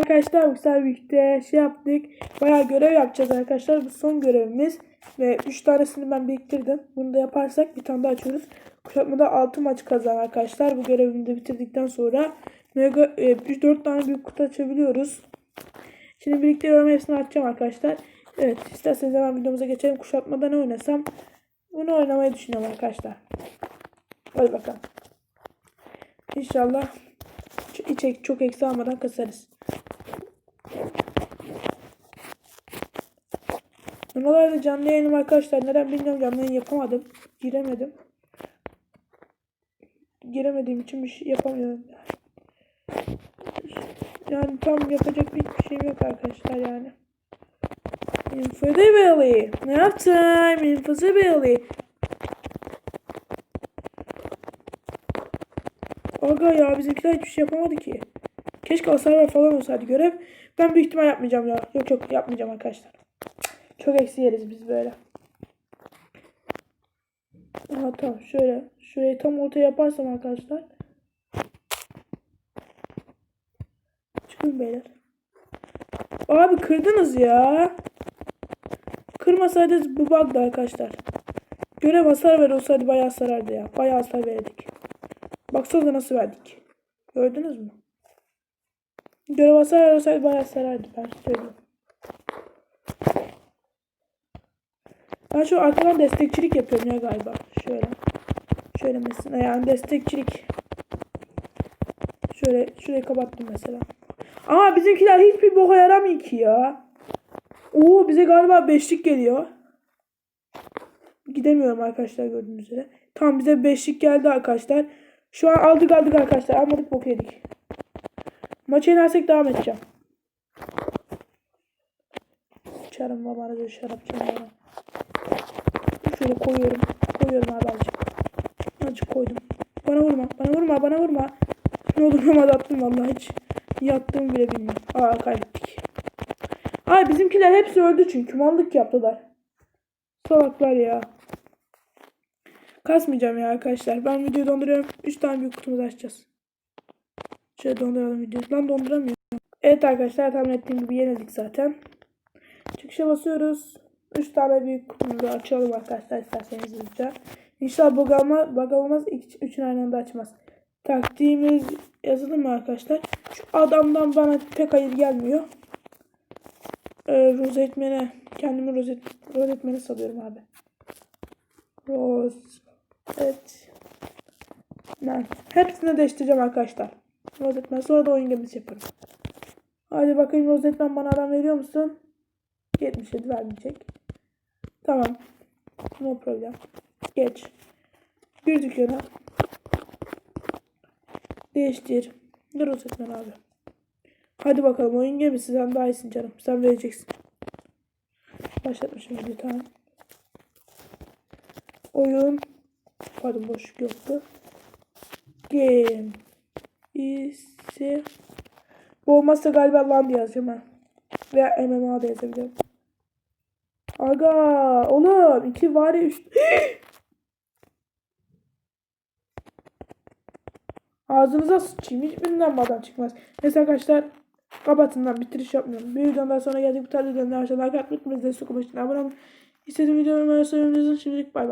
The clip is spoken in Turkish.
Arkadaşlar bu sefer birlikte şey yaptık. Bayağı görev yapacağız arkadaşlar. Bu son görevimiz. Ve 3 tanesini ben biriktirdim. Bunu da yaparsak bir tane daha açıyoruz. Kuşatmada 6 maç kazan arkadaşlar. Bu görevimi de bitirdikten sonra mega 3-4 tane büyük kutu açabiliyoruz. Şimdi biriktiriyorum hepsini açacağım arkadaşlar. Evet isterseniz hemen videomuza geçelim. Kuşatmada ne oynasam? Bunu oynamayı düşünüyorum arkadaşlar. Hadi bakalım. İnşallah içe çok eksi almadan kasarız. Normalde canlı yayınım arkadaşlar. Neden bilmiyorum canlı yayın yapamadım. Giremedim. Giremediğim için bir şey yapamıyorum. Yani tam yapacak bir şeyim yok arkadaşlar yani. Infadibly. Ne yaptım? Infadibly. Aga ya bizimkiler hiçbir şey yapamadı ki. Keşke hasar falan olsaydı görev. Ben büyük ihtimal yapmayacağım ya. Yok yok yapmayacağım arkadaşlar. Çok eksi yeriz biz böyle. Aha tamam şöyle. Şurayı tam ortaya yaparsam arkadaşlar. Çıkın beyler. Abi kırdınız ya. Kırmasaydınız bu bug'dı arkadaşlar. Görev hasar ver olsaydı bayağı sarardı ya. Bayağı hasar verdik. Baksanıza nasıl verdik. Gördünüz mü? Görev hasar ver olsaydı bayağı sarardı. Ben söyleyeyim. Ben şu arkadan destekçilik yapıyorum ya galiba. Şöyle. Şöyle mesela yani destekçilik. Şöyle şurayı kapattım mesela. Ama bizimkiler hiçbir boka yaramıyor ki ya. Oo bize galiba beşlik geliyor. Gidemiyorum arkadaşlar gördüğünüz üzere. Tamam bize beşlik geldi arkadaşlar. Şu an aldık aldık arkadaşlar. Almadık bok yedik. Maçı yenersek devam edeceğim. Çarım babana göre şarap çarım Şöyle koyuyorum. Koyuyorum abi azıcık. Azıcık koydum. Bana vurma. Bana vurma. Bana vurma. Ne olur ama attım vallahi hiç. Yattığımı bile bilmiyorum. Aa kaybettik. Ay bizimkiler hepsi öldü çünkü. Mallık yaptılar. Salaklar ya. Kasmayacağım ya arkadaşlar. Ben videoyu donduruyorum. 3 tane büyük kutumuzu açacağız. Şöyle donduralım videoyu. Lan donduramıyorum. Evet arkadaşlar tahmin ettiğim gibi yenildik zaten. Çıkışa basıyoruz. 3 tane büyük kutumuzu açalım arkadaşlar isterseniz hızlıca. İnşallah bug, alma, bug olmaz. Üçün aynı anda açmaz. Taktiğimiz yazılı mı arkadaşlar? Şu adamdan bana pek hayır gelmiyor. Ee, rozetmene kendimi rozet, rozetmene salıyorum abi. Roz. Evet. Ben hepsini değiştireceğim arkadaşlar. Rozetmen sonra da oyun gemisi yaparım. Hadi bakayım rozetmen bana adam veriyor musun? 77 vermeyecek. Tamam. No problem. Geç. Bir dükkana. Değiştir. Ne rozetmen abi. Hadi bakalım oyun gemisi sen daha iyisin canım. Sen vereceksin. Başlatmışım bir tane. Oyun. Pardon boşluk yoktu. Game. ise Bu olmazsa galiba land yazacağım ha. Veya MMA da yazabilirim. Aga oğlum iki var ya üç. Ağzınıza sıçayım. Hiçbirinden badan çıkmaz. Neyse arkadaşlar kapatın lan bitiriş yapmıyorum. Bir videodan sonra geldik bu tarz videodan aşağıdan like atmayı unutmayın. Destek olmak için abone olun. İstediğim videomu önerseleriniz şimdilik bay bay.